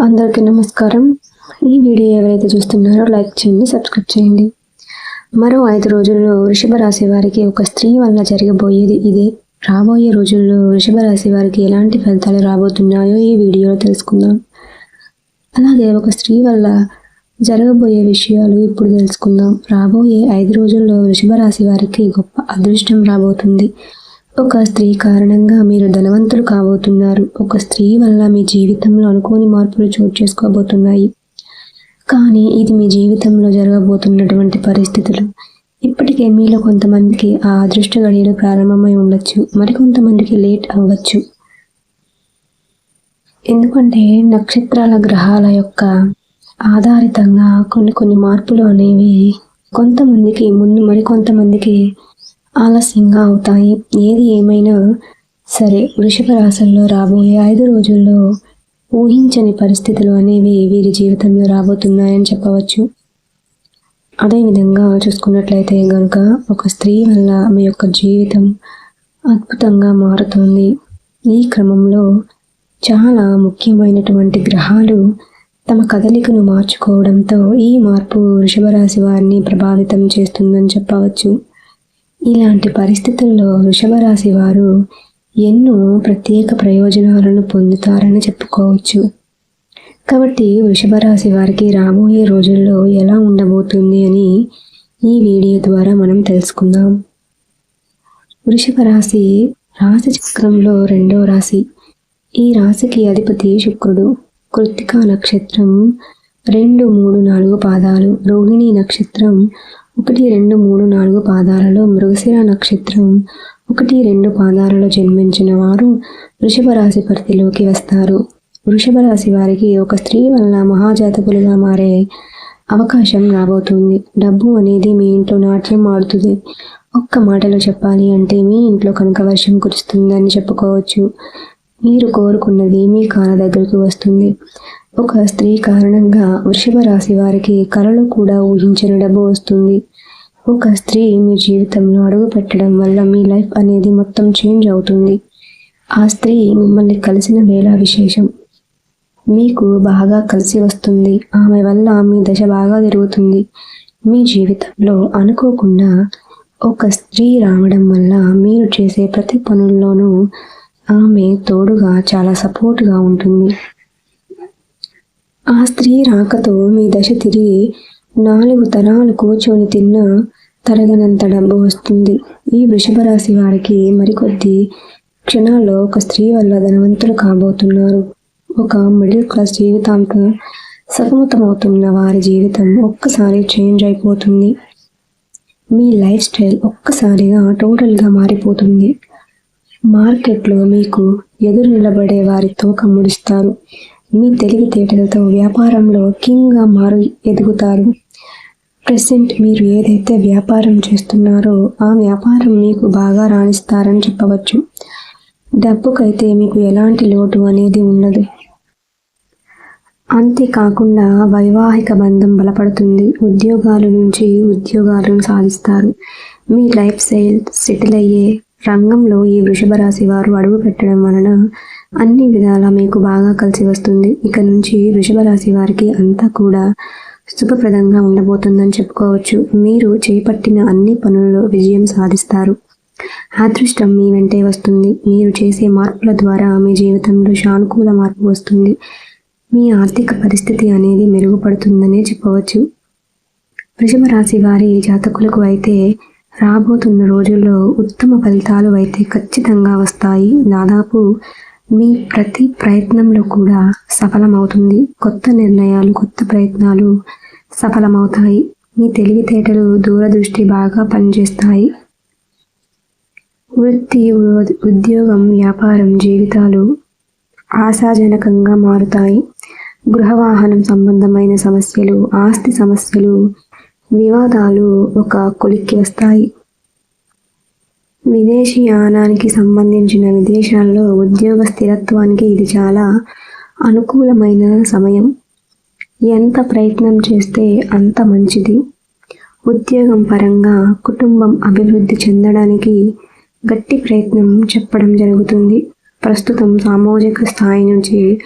అందరికీ నమస్కారం. ఈ వీడియో ఎవరైతే చూస్తున్నారో లైక్ చేయండి సబ్స్క్రైబ్ చేయండి. మరో ఐదు రోజుల్లో వృషభ రాశి వారికి ఒక స్త్రీ వల్ల జరగబోయేది ఇదే. రాబోయే రోజుల్లో వృషభ రాశి వారికి ఎలాంటి ఫలితాలు రాబోతున్నాయో ఈ వీడియోలో తెలుసుకుందాం. అలాగే ఒక స్త్రీ వల్ల జరగబోయే విషయాలు ఇప్పుడు తెలుసుకుందాం. రాబోయే ఐదు రోజుల్లో వృషభ రాశి వారికి గొప్ప అదృష్టం రాబోతుంది. ఒక స్త్రీ కారణంగా మీరు ధనవంతులు కాబోతున్నారు. ఒక స్త్రీ వల్ల మీ జీవితంలో అనుకోని మార్పులు చోటు చేసుకోబోతున్నాయి. కానీ ఇది మీ జీవితంలో జరగబోతున్నటువంటి పరిస్థితులు. ఇప్పటికే మీలో కొంతమందికి ఆ అదృష్ట గడియలు ప్రారంభమై ఉండొచ్చు. మరికొంతమందికి లేట్ అవ్వచ్చు. ఎందుకంటే నక్షత్రాల గ్రహాల యొక్క ఆధారితంగా కొన్ని కొన్ని మార్పులు అనేవి కొంతమందికి ముందు మరికొంతమందికి ఆలస్యంగా అవుతాయి. ఏది ఏమైనా సరే వృషభ రాశుల్లో రాబోయే ఐదు రోజుల్లో ఊహించని పరిస్థితులు అనేవి వీరి జీవితంలో రాబోతున్నాయని చెప్పవచ్చు. అదేవిధంగా చూసుకున్నట్లయితే కనుక ఒక స్త్రీ వల్ల మీ యొక్క జీవితం అద్భుతంగా మారుతుంది. ఈ క్రమంలో చాలా ముఖ్యమైనటువంటి గ్రహాలు తమ కదలికను మార్చుకోవడంతో ఈ మార్పు వృషభ రాశి వారిని ప్రభావితం చేస్తుందని చెప్పవచ్చు. ఇలాంటి పరిస్థితుల్లో వృషభ రాశి వారు ఎన్నో ప్రత్యేక ప్రయోజనాలను పొందుతారని చెప్పుకోవచ్చు. కాబట్టి వృషభ రాశి వారికి రాబోయే రోజుల్లో ఎలా ఉండబోతుంది అని ఈ వీడియో ద్వారా మనం తెలుసుకుందాం. వృషభ రాశి రాశి చక్రంలో రెండో రాశి. ఈ రాశికి అధిపతి శుక్రుడు. కృత్తికా నక్షత్రం రెండు మూడు నాలుగు పాదాలు. రోహిణి నక్షత్రం ఒకటి రెండు మూడు నాలుగు పాదాలలో మృగశిర నక్షత్రం ఒకటి రెండు పాదాలలో జన్మించిన వారు వృషభ రాశి పరిధిలోకి వస్తారు. వృషభ రాశి వారికి ఒక స్త్రీ వల్ల మహాజాతకులుగా మారే అవకాశం రాబోతుంది. డబ్బు అనేది మీ ఇంట్లో నాట్యం ఆడుతుంది ఒక్క మాటలో చెప్పాలి అంటే మీ ఇంట్లో కనుక వర్షం కురుస్తుందని చెప్పుకోవచ్చు. మీరు కోరుకున్నది మీ కాళ్ళ దగ్గరకు వస్తుంది. ఒక స్త్రీ కారణంగా వృషభ రాశి వారికి కళలు కూడా ఊహించిన డబ్బు వస్తుంది. ఒక స్త్రీ మీ జీవితంలో అడుగు పెట్టడం వల్ల మీ లైఫ్ అనేది మొత్తం చేంజ్ అవుతుంది. ఆ స్త్రీ మిమ్మల్ని కలిసిన వేళ విశేషం. మీకు బాగా కలిసి వస్తుంది. ఆమె వల్ల మీ దశ బాగా తిరుగుతుంది. మీ జీవితంలో అనుకోకుండా ఒక స్త్రీ రావడం వల్ల మీరు చేసే ప్రతి పనుల్లోనూ ఆమె తోడుగా చాలా సపోర్ట్గా ఉంటుంది. ఆ స్త్రీ రాకతో మీ దశ తిరిగి నాలుగు తరాలు కూర్చొని తిన్న తరగనంత డబ్బు వస్తుంది. ఈ వృషభ రాశి వారికి మరికొద్ది క్షణాల్లో ఒక స్త్రీ వల్ల ధనవంతులు కాబోతున్నారు. ఒక మిడిల్ క్లాస్ జీవితాంతో సతమతమవుతున్న వారి జీవితం ఒక్కసారి చేంజ్ అయిపోతుంది. మీ లైఫ్ స్టైల్ ఒక్కసారిగా టోటల్గా మారిపోతుంది. మార్కెట్లో మీకు ఎదురు నిలబడే వారి తోక ముడుస్తారు. మీ తెలివితేటలతో వ్యాపారంలో కింగ్గా మారు ఎదుగుతారు. ప్రెసెంట్ మీరు ఏదైతే వ్యాపారం చేస్తున్నారో ఆ వ్యాపారం మీకు బాగా రాణిస్తారని చెప్పవచ్చు. డబ్బుకైతే మీకు ఎలాంటి లోటు అనేది ఉండదు. అంతేకాకుండా వైవాహిక బంధం బలపడుతుంది. ఉద్యోగాల నుంచి ఉద్యోగాలను సాధిస్తారు. మీ లైఫ్ స్టైల్ సెటిల్ అయ్యే రంగంలో ఈ వృషభ రాశి వారు అడుగు పెట్టడం వలన అన్ని విధాలా మీకు బాగా కలిసి వస్తుంది. ఇక నుంచి వృషభ రాశి వారికి అంతా కూడా శుభప్రదంగా ఉండబోతుందని చెప్పుకోవచ్చు. మీరు చేపట్టిన అన్ని పనులలో విజయం సాధిస్తారు. అదృష్టం మీ వెంటే వస్తుంది. మీరు చేసే మార్పుల ద్వారా మీ జీవితంలో సానుకూల మార్పు వస్తుంది. మీ ఆర్థిక పరిస్థితి అనేది మెరుగుపడుతుందనే చెప్పవచ్చు. వృషభ రాశి వారి జాతకులకు అయితే రాబోతున్న రోజుల్లో ఉత్తమ ఫలితాలు అయితే ఖచ్చితంగా వస్తాయి. దాదాపు మీ ప్రతి ప్రయత్నంలో కూడా సఫలమవుతుంది. కొత్త నిర్ణయాలు కొత్త ప్రయత్నాలు సఫలమవుతాయి. మీ తెలివితేటలు దూరదృష్టి బాగా పనిచేస్తాయి. వృత్తి ఉద్యోగం వ్యాపారం జీవితాలు ఆశాజనకంగా మారుతాయి. గృహవాహనం సంబంధమైన సమస్యలు ఆస్తి సమస్యలు వివాదాలు ఒక కొలిక్కి వస్తాయి. విదేశీయానానికి సంబంధించిన విదేశాల్లో ఉద్యోగ స్థిరత్వానికి ఇది చాలా అనుకూలమైన సమయం. ఎంత ప్రయత్నం చేస్తే అంత మంచిది. ఉద్యోగం పరంగా కుటుంబం అభివృద్ధి చెందడానికి గట్టి ప్రయత్నం చెప్పడం జరుగుతుంది. ప్రస్తుతం సామాజిక స్థాయి నుంచి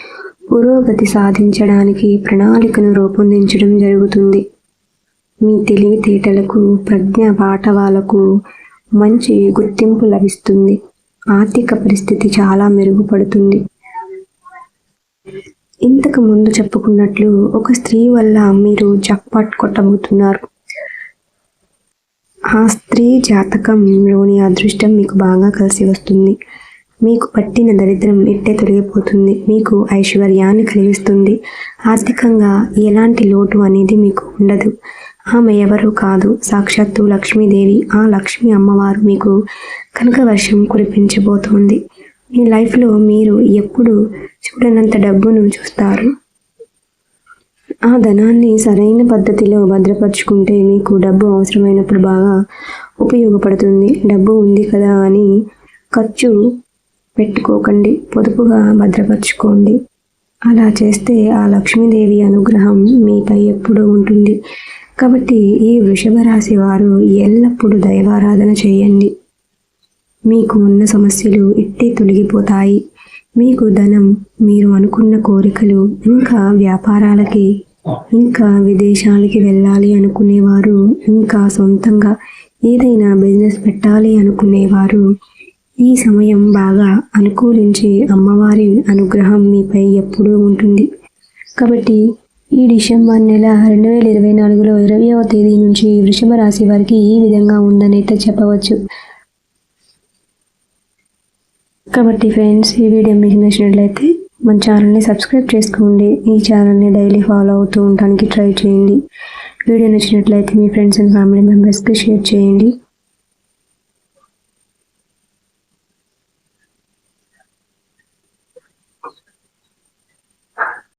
పురోగతి సాధించడానికి ప్రణాళికను రూపొందించడం జరుగుతుంది. మీ తెలివితేటలకు ప్రజ్ఞ పాఠవాలకు మంచి గుర్తింపు లభిస్తుంది. ఆర్థిక పరిస్థితి చాలా మెరుగుపడుతుంది. ఇంతకు ముందు చెప్పుకున్నట్లు ఒక స్త్రీ వల్ల మీరు జక్పాట్ కొట్టబోతున్నారు. ఆ స్త్రీ జాతకంలోని అదృష్టం మీకు బాగా కలిసి వస్తుంది. మీకు పట్టిన దరిద్రం ఇట్టే తొలగిపోతుంది. మీకు ఐశ్వర్యాన్ని కలిగిస్తుంది. ఆర్థికంగా ఎలాంటి లోటు అనేది మీకు ఉండదు. ఆమె ఎవరు కాదు. సాక్షాత్తు లక్ష్మీదేవి. ఆ లక్ష్మీ అమ్మవారు మీకు కనక వర్షం కురిపించబోతోంది. మీ లైఫ్లో మీరు ఎప్పుడు చూడనంత డబ్బును చూస్తారు? ఆ ధనాన్ని సరైన పద్ధతిలో భద్రపరుచుకుంటే మీకు డబ్బు అవసరమైనప్పుడు బాగా ఉపయోగపడుతుంది. డబ్బు ఉంది కదా అని ఖర్చు పెట్టుకోకండి. పొదుపుగా భద్రపరుచుకోండి. అలా చేస్తే ఆ లక్ష్మీదేవి అనుగ్రహం మీపై ఎప్పుడూ ఉంటుంది. కాబట్టి ఈ వృషభ రాశి వారు ఎల్లప్పుడూ దైవారాధన చేయండి. మీకు ఉన్న సమస్యలు ఇట్టే తొలగిపోతాయి. మీకు ధనం మీరు అనుకున్న కోరికలు ఇంకా వ్యాపారాలకి ఇంకా విదేశాలకి వెళ్ళాలి అనుకునేవారు ఇంకా సొంతంగా ఏదైనా బిజినెస్ పెట్టాలి అనుకునేవారు ఈ సమయం బాగా అనుకూలించి అమ్మవారి అనుగ్రహం మీపై ఎప్పుడూ ఉంటుంది. కాబట్టి ఈ డిసెంబర్ నెల రెండు వేల ఇరవై నాలుగులో ఇరవయవ తేదీ నుంచి వృషభ రాశి వారికి ఈ విధంగా ఉందని అయితే చెప్పవచ్చు. కాబట్టి ఫ్రెండ్స్ ఈ వీడియో మీకు నచ్చినట్లయితే మన ఛానల్ని సబ్స్క్రైబ్ చేసుకోండి. ఈ ఛానల్ని డైలీ ఫాలో అవుతూ ఉండడానికి ట్రై చేయండి. వీడియో నచ్చినట్లయితే మీ ఫ్రెండ్స్ అండ్ ఫ్యామిలీ మెంబర్స్కి షేర్ చేయండి.